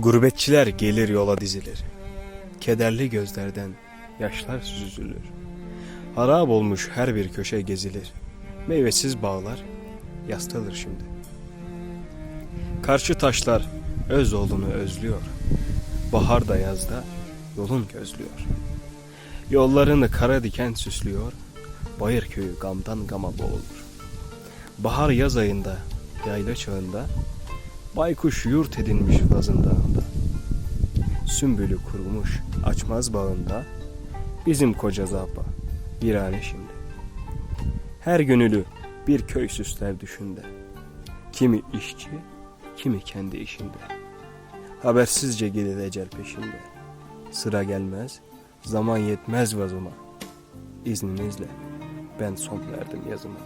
Gurbetçiler gelir yola dizilir. Kederli gözlerden yaşlar süzülür. Harap olmuş her bir köşe gezilir. Meyvesiz bağlar yastadır şimdi. Karşı taşlar öz oğlunu özlüyor. Bahar da yazda yolun gözlüyor. Yollarını kara diken süslüyor. Bayır köyü gamdan gama boğulur. Bahar yaz ayında, yayla çağında Baykuş yurt edinmiş Laz'ın dağında. Sümbülü kurumuş açmaz bağında. Bizim koca zapa virane şimdi. Her gönülü bir köy süsler düşünde. Kimi işçi, kimi kendi işinde. Habersizce gelir ecel peşinde. Sıra gelmez, zaman yetmez vazıma. İzninizle ben son verdim yazıma.